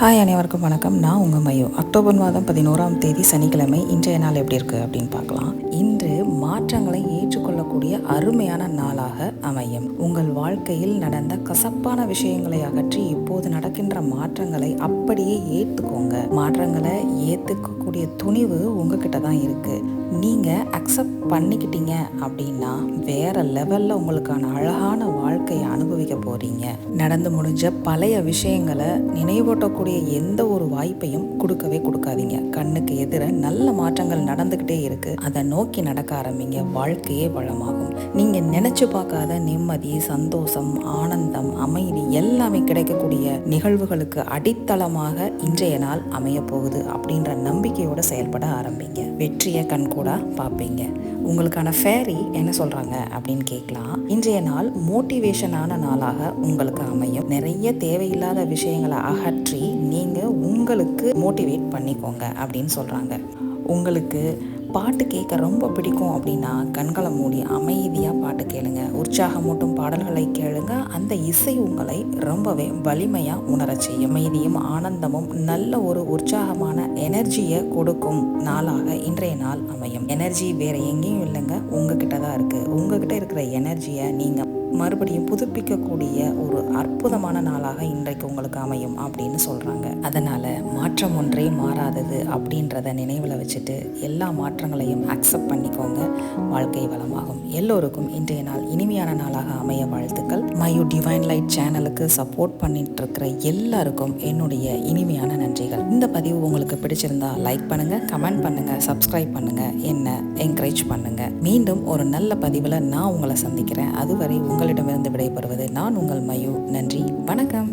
Hi அனைவருக்கும் வணக்கம். நான் உங்கள் மையோ. அக்டோபர் மாதம் பதினோராம் தேதி சனிக்கிழமை இன்றைய நாள் எப்படி இருக்குது அப்படின்னு பார்க்கலாம். இன்று மாற்றங்களை ஏற்றுக்கொள்ளக்கூடிய அருமையான நாளாக அமையும். உங்கள் வாழ்க்கையில் நடந்த கசப்பான விஷயங்களை அகற்றி இப்போது நடக்கின்ற மாற்றங்களை அப்படியே ஏற்றுக்கோங்க மாற்றங்களை ஏற்றுக்கக்கூடிய துணிவு உங்ககிட்ட தான் இருக்குது நீங்கள் அக்செப்ட் பண்ணிக்கிட்டீங்க அப்படின்னா வேற லெவலில் உங்களுக்கான அழகான வாழ்க்கையை அனுபவம் போகிறீங்க நடந்து முடிஞ்ச பழைய விஷயங்களை நினைவூட்டக்கூடிய எந்த ஒரு வாய்ப்பையும் கொடுக்கவே கொடுக்காதீங்க. கண்ணுக்கு எதிர நல்ல மாற்றங்கள் நடந்துக்கிட்டே இருக்கு. அதை நோக்கி நடக்க ஆரம்பிங்க. வாழ்க்கையே வளமாகும். நீங்கள் நினச்சி பார்க்காத நிம்மதி சந்தோஷம் ஆனந்தம் அமைதி எல்லாமே கிடைக்கக்கூடிய நிகழ்வுகளுக்கு அடித்தளமாக இன்றைய நாள் அமைய போகுது அப்படின்ற நம்பிக்கையோட செயல்பட ஆரம்பிங்க. வெற்றியை கண்கூடா பார்ப்பீங்க. உங்களுக்கான ஃபேரி என்ன சொல்கிறாங்க அப்படின்னு கேட்கலாம். இன்றைய நாள் மோட்டிவேஷனான நாளாக உங்களுக்கு அமையும். நிறைய தேவையில்லாத விஷயங்களை அகற்றி நீங்க உங்களுக்கு மோட்டிவேட் பண்ணிக்கோங்க அப்படின்னு சொல்றாங்க. உங்களுக்கு பாட்டு கேட்க ரொம்ப பிடிக்கும் அப்படின்னா கண்களை மூடி அமைதியாக பாட்டு கேளுங்க. உற்சாகமூட்டும் பாடல்களை கேளுங்க. அந்த இசை உங்களை ரொம்பவே வலிமையாக உணரச் செய்யும். அமைதியும் ஆனந்தமும் நல்ல ஒரு உற்சாகமான எனர்ஜியை கொடுக்கும் நாளாக இன்றைய நாள் அமையும். எனர்ஜி வேற எங்கேயும் இல்லைங்க. உங்ககிட்ட தான் இருக்குது உங்ககிட்ட இருக்கிற எனர்ஜியை நீங்கள் மறுபடியும் புதுப்பிக்கக்கூடிய ஒரு அற்புதமான நாளாக இன்றைக்கு உங்களுக்கு அமையும் அப்படின்னு சொல்கிறாங்க அதனால் மாற்றம் ஒன்றே மாறாதது அப்படின்றத நினைவில் வச்சுட்டு எல்லா மாற்றங்களையும் அக்செப்ட் பண்ணிக்கோங்க. வாழ்க்கை வளமாகும். எல்லோருக்கும் இன்றைய நாள் இனிமையான நாளாக அமைய வாழ்த்து. மயூ டிவைன் லைட் சேனலுக்கு சப்போர்ட் பண்ணிட்டு இருக்கிற எல்லாருக்கும் என்னுடைய இனிமையான நன்றிகள். இந்த பதிவு உங்களுக்கு பிடிச்சிருந்தா லைக் பண்ணுங்க கமெண்ட் பண்ணுங்க சப்ஸ்கிரைப் பண்ணுங்க என்ன என்கரேஜ் பண்ணுங்க. மீண்டும் ஒரு நல்ல பதிவில் நான் உங்களை சந்திக்கிறேன். அதுவரை உங்களிடமிருந்து விடைபெறுவது நான் உங்கள் மயூ. நன்றி வணக்கம்.